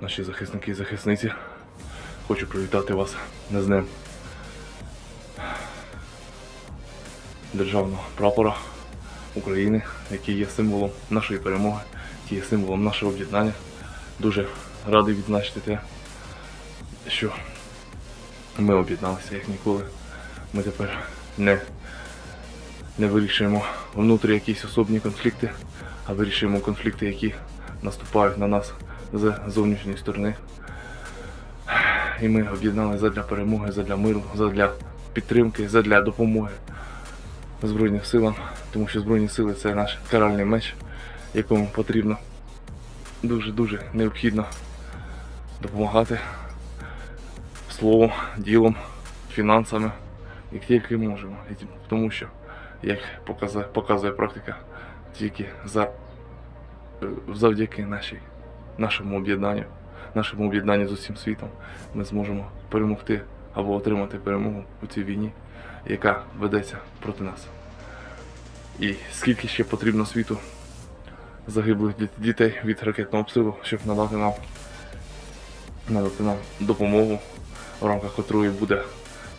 наші захисники і захисниці. Хочу привітати вас не з ним державного прапора України, який є символом нашої перемоги, який є символом нашого об'єднання. Дуже радий відзначити те, що ми об'єдналися як ніколи. Ми тепер не, не вирішуємо внутрі якісь особні конфлікти, а вирішуємо конфлікти, які наступають на нас з зовнішньої сторони. І ми об'єдналися задля перемоги, задля миру, задля підтримки, задля допомоги Збройним силам, тому що Збройні сили це наш каральний меч, якому потрібно дуже-дуже необхідно допомагати словом, ділом, фінансами, як тільки можемо. Тому що, як показує, показує практика, тільки за, завдяки нашій, нашому об'єднанню, нашому об'єднанню з усім світом, ми зможемо перемогти або отримати перемогу у цій війні, яка ведеться проти нас. І скільки ще потрібно світу загиблих дітей від ракетного обстрілу, щоб надати нам, надати нам допомогу, в рамках котрої буде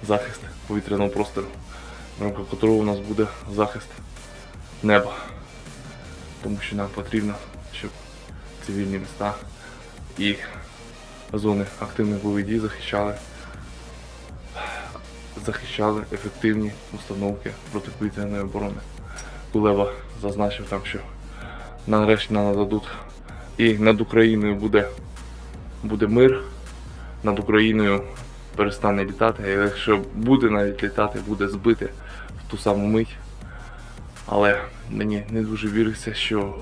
захист повітряного простору, в рамках котрого у нас буде захист неба. Тому що нам потрібно, щоб цивільні міста і зони активних бойових дій захищали, захищали ефективні установки протиповітряної оборони. Кулеба зазначив там, що нарешті нам нададуть і над Україною буде, буде мир, над Україною перестане літати, а якщо буде навіть літати, буде збити в ту саму мить. Але мені не дуже віриться, що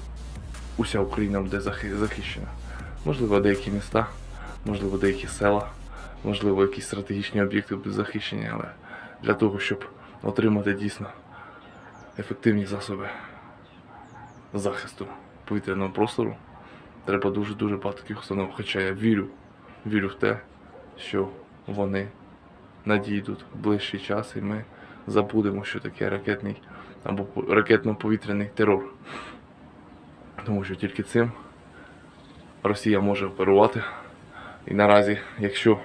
уся Україна буде захищена. Можливо, деякі міста, можливо, деякі села, можливо, якісь стратегічні об'єкти будуть захищені, але для того, щоб отримати дійсно ефективні засоби захисту повітряного простору, треба дуже-дуже багато таких установ. Хоча я вірю, вірю в те, що вони надійдуть в ближчий час і ми забудемо, що таке ракетний або ракетно-повітряний терор. Тому що тільки цим Росія може оперувати. І наразі, якщо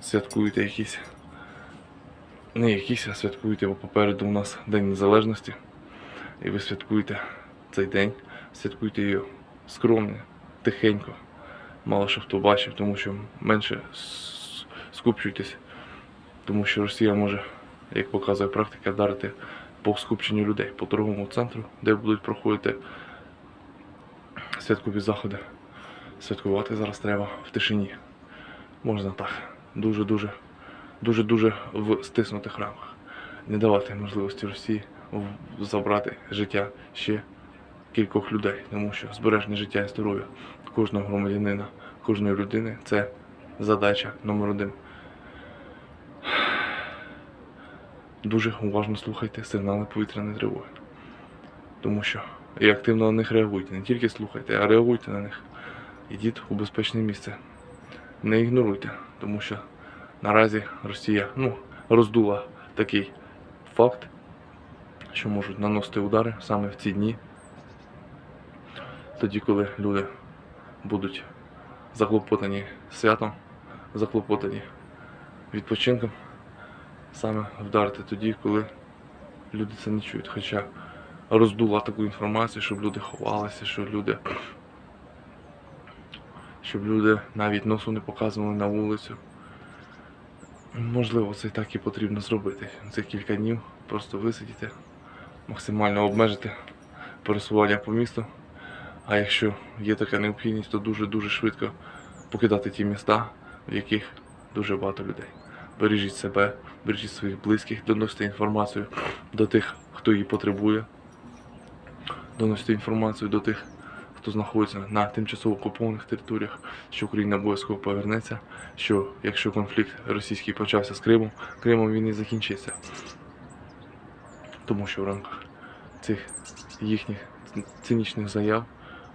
святкуєте якісь, не якісь, а святкуєте, бо попереду у нас День Незалежності, і ви святкуєте цей день, святкуйте його скромно, тихенько, мало що хто бачив, тому що менше скупчуйтесь, тому що Росія може, як показує практика, вдарити по скупченню людей, по торговому центру, де будуть проходити святкові заходи. Святкувати зараз треба в тишині. Можна так. Дуже-дуже, дуже-дуже в стиснутих рамках. Не давати можливості Росії забрати життя ще кількох людей, тому що збереження життя і здоров'я кожного громадянина, кожної людини це задача номер один. Дуже уважно слухайте сигнали повітряної тривоги. Тому що і активно на них реагуйте. Не тільки слухайте, а реагуйте на них. Ідіть у безпечне місце. Не ігноруйте, тому що наразі Росія ну, роздула такий факт, що можуть наносити удари саме в ці дні, тоді, коли люди будуть заклопотані святом, заклопотані відпочинком, саме вдарити тоді, коли люди це не чують. Хоча роздула таку інформацію, щоб люди ховалися, щоб люди, щоб люди навіть носу не показували на вулицю. Можливо, це і так і потрібно зробити. Це кілька днів просто висидіти, максимально обмежити пересування по місту. А якщо є така необхідність, то дуже-дуже швидко покидати ті міста, в яких дуже багато людей. Бережіть себе, бережіть своїх близьких, доносите інформацію до тих, хто її потребує, доносите інформацію до тих, хто знаходиться на тимчасово окупованих територіях, що Україна обов'язково повернеться, що якщо конфлікт російський почався з Кримом, Кримом він і закінчиться. Тому що в рамках цих їхніх цинічних заяв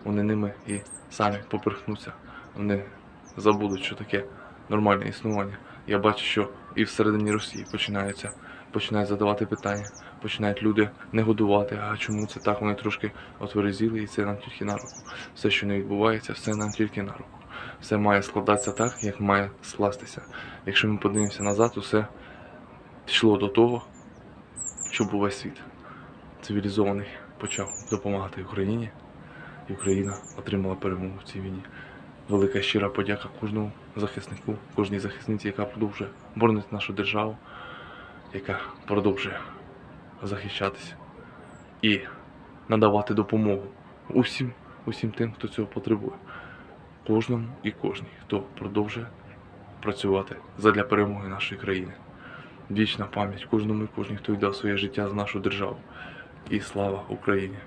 вони ними і самі поперхнуться. Вони забудуть, що таке нормальне існування. Я бачу, що і всередині Росії починаються, починають задавати питання, починають люди не годувати. А чому це так? Вони трошки отверезіли, і це нам тільки на руку. Все, що не відбувається, все нам тільки на руку. все має складатися так, як має скластися. Якщо ми подивимося назад, усе йшло до того, щоб увесь світ цивілізований почав допомагати Україні, і Україна отримала перемогу в цій війні. Велика щира подяка кожному захиснику, кожній захисниці, яка продовжує боронити нашу державу, яка продовжує захищатися і надавати допомогу усім, усім тим, хто цього потребує. Кожному і кожній, хто продовжує працювати задля перемоги нашої країни. Вічна пам'ять кожному і кожній, хто віддав своє життя за нашу державу. І слава Україні!